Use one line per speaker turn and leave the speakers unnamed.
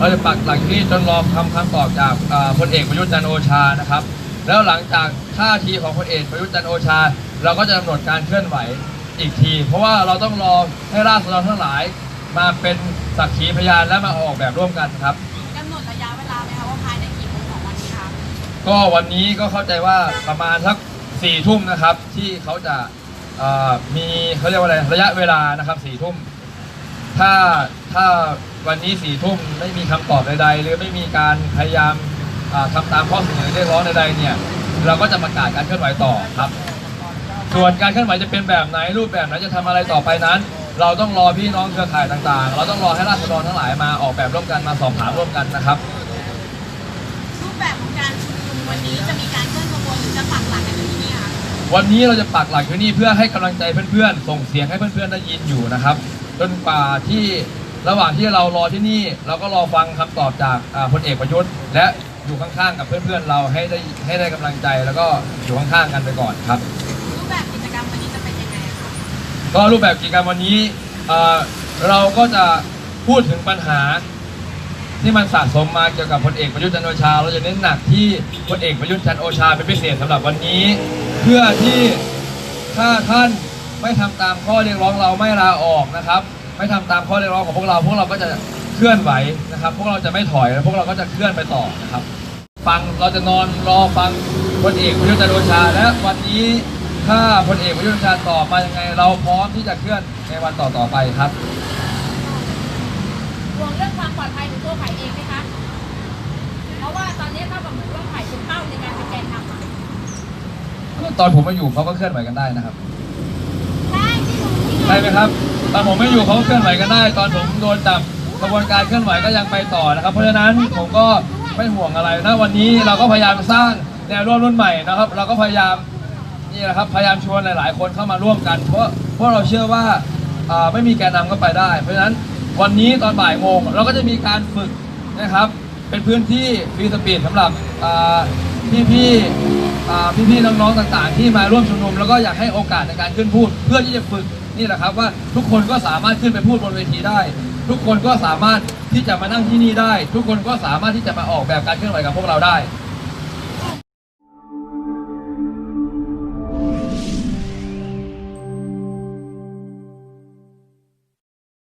เราจะปักหลักที่จนรอคำคำตอบจากอ่าพลเอกประยุทธ์จันทร์โอชานะครับ แล้วหลังจากท่าทีของพลเอกประยุทธ์จันทร์โอชา เราก็จะกำหนดการเคลื่อนไหวอีกที เพราะว่าเราต้องรอให้ราษฎรทั้งหลายมาเป็นสักขีพยานและมาออกแบบร่วมกันครับ
กำหนดระยะเวลาไหมคะว่าภายในกี่โมงของวันนี้คะ
ก็วันนี้ก็เข้าใจว่าประมาณสักสี่ทุ่มนะครับ ที่เขาจะเอ่อมีเขาเรียกว่าอะไรระยะเวลานะครับสี่ทุ่มถ้าถ้า วันนี้สี่ทุ่มไม่มีคำตอบใดๆ หรือไม่มีการพยายามอ่าทำตามข้อเสนอเรียกร้องใดๆเนี่ยเราก็จะประกาศการเคลื่อนไหวต่อครับ ส่วนการเคลื่อนไหวจะเป็นแบบไหนรูปแบบไหนจะทำอะไรต่อไปนั้น เราต้องรอพี่น้องเครือข่ายต่างๆ เราต้องรอให้ราษฎรทั้งหลายมาออกแบบร่วมกันมาสอบถามร่วมกันนะครับ
รูปแบบของการชุมนุมวันนี้จะมีการเคลื่อนขบวนหรือจะปักหลักกันอยู่ที่นี่คะ
วันนี้เราจะปักหลักอยู่นี่เพื่อให้กำลังใจเพื่อนๆส่งเสียงให้เพื่อนๆได้ยินอยู่นะครับ จนกว่าที่ ระหว่างที่เรารอที่นี่เราก็รอฟังคำตอบจากอ่าพลเอกประยุทธ์ และอยู่ข้างๆกับเพื่อนๆเราให้ได้ให้ได้กำลังใจแล้วก็อยู่ข้างๆกันไปก่อนครับ
รูปแบบกิจกรรมวันนี้จะเป็นยังไงคะ
ก็รูปแบบกิจกรรมวันนี้เอ่อเราก็จะพูดถึงปัญหาที่มันสะสมมาเกี่ยวกับพลเอกประยุทธ์จันทร์โอชา เราจะเน้นหนักที่พลเอกประยุทธ์จันทร์โอชาเป็นพิเศษสำหรับวันนี้ เพื่อที่ถ้าท่านไม่ทำตามข้อเรียกร้องเราไม่ลาออกนะครับ ไม่ทำตามข้อเรียกร้องของพวกเรา พวกเราก็จะเคลื่อนไหวนะครับ พวกเราจะไม่ถอยแล้วพวกเราก็จะเคลื่อนไปต่อนะครับ ฟังเราจะนอนรอฟังพลเอกประยุทธ์จันทร์โอชา และวันนี้ถ้าพลเอกประยุทธ์จันทร์โอชาตอบมายังไง เราพร้อมที่จะเคลื่อนในวันต่อๆไปครับ
ห่วงเรื่องความปลอดภัยของตัวไผ่เองไหมคะเพราะว่าตอนนี้เท่ากับเหมือนว่าไผ่เป็นเป้าในการเป็นแกนนำอะ
ตอนผมมาอยู่เขาก็เคลื่อนไหวกันได้นะครับ
ใช่ที่หนูที่ไง
ใช่ไหมครับ ตอนผมไม่อยู่เขาเคลื่อนไหวกันได้ ตอนผมโดนจับกระบวนการเคลื่อนไหวก็ยังไปต่อนะครับ เพราะฉะนั้นผมก็ไม่ห่วงอะไรนะวันนี้เราก็พยายามสร้างแนวร่วมรุ่นใหม่นะครับ เราก็พยายามนี่แหละครับพยายามชวนหลาย ๆ คนเข้ามาร่วมกัน เพราะเพราะเราเชื่อว่าไม่มีแกนนำก็ไปได้ เพราะฉะนั้นวันนี้ตอนบ่ายโมงเราก็จะมีการฝึกนะครับ เป็นพื้นที่ฟรีสปีดสำหรับพี่ๆพี่ๆน้องๆต่าง ๆ ที่มาร่วมชุมนุม แล้วก็อยากให้โอกาสในการขึ้นพูด เพื่อที่จะฝึก นี่แหละครับว่าทุกคนก็สามารถขึ้นไปพูดบนเวทีได้ ทุกคนก็สามารถที่จะมานั่งที่นี่ได้ ทุกคนก็สามารถที่จะมาออกแบบการเคลื่อนไหวกับพวกเราได้